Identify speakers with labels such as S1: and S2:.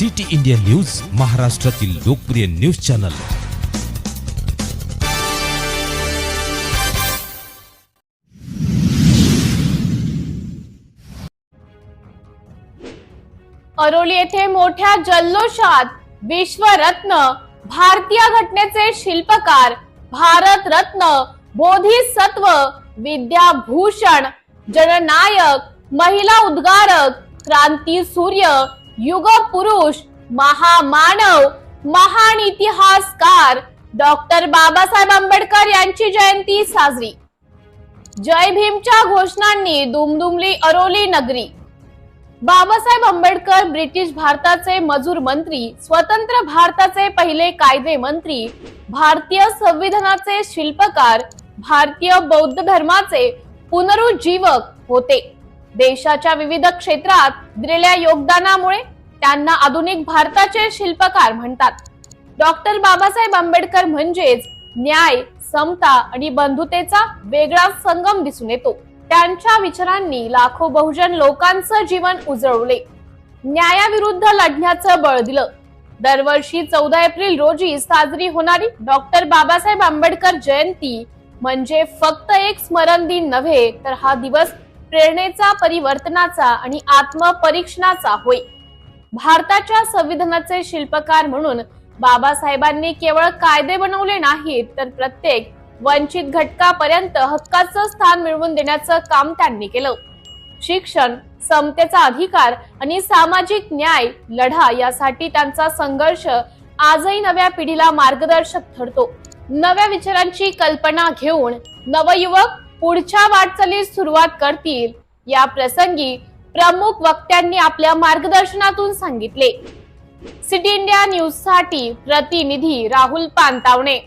S1: City India news महाराष्ट्रातील लोकप्रिय news channel.
S2: Aroli येथे मोठ्या जल्लोषात विश्वरत्न भारतीय घटनेचे शिल्पकार भारत रत्न बोधिसत्व विद्याभूषण जननायक महिला उद्गारक क्रांती सूर्य युग पुरुष महामानव महान इतिहासकार डॉक्टर बाबासाहेब आंबेडकर यांची जयंती साजरी. जय भीमच्या घोषणांनी दुमदुमली अरोली नगरी. बाबासाहेब आंबेडकर ब्रिटिश भारताचे मजूर मंत्री स्वतंत्र भारताचे पहिले कायदे मंत्री भारतीय संविधानाचे शिल्पकार भारतीय बौद्ध धर्माचे पुनरुज्जीवक होते. देशाच्या विविध क्षेत्रात दिलेल्या योगदानामुळे त्यांना आधुनिक भारताचे शिल्पकार म्हणतात. डॉक्टर बाबासाहेब आंबेडकर म्हणजेच न्याय समता आणि बंधुतेचा वेगळा संगम दिसून येतो. त्यांच्या विचारांनी लाखो बहुजन लोकांचं जीवन उजळवले. न्यायाविरुद्ध लढण्याचं बळ दिलं. दरवर्षी चौदा एप्रिल रोजी साजरी होणारी डॉक्टर बाबासाहेब आंबेडकर जयंती म्हणजे फक्त एक स्मरण दिन नव्हे तर हा दिवस प्रेरणेचा परिवर्तनाचा आणि आत्मपरीक्षणाचा होय. भारताच्या संविधानाचे शिल्पकार म्हणून बाबासाहेबांनी केवळ कायदे बनवले नाहीत तर प्रत्येक वंचित घटकापर्यंत हक्काचं स्थान मिळवून देण्याचं काम त्यांनी केलं. शिक्षण समतेचा अधिकार आणि सामाजिक न्याय लढा यासाठी त्यांचा संघर्ष आजही नव्या पिढीला मार्गदर्शक ठरतो. नव्या विचारांची कल्पना घेऊन नवयुवक पुढच्या वाटचालीस सुरुवात करतील. या प्रसंगी प्रमुख वक्त्यांनी आपल्या मार्गदर्शनातून सांगितले. सिटी इंडिया न्यूजसाठी प्रतिनिधी राहुल पानतावणे.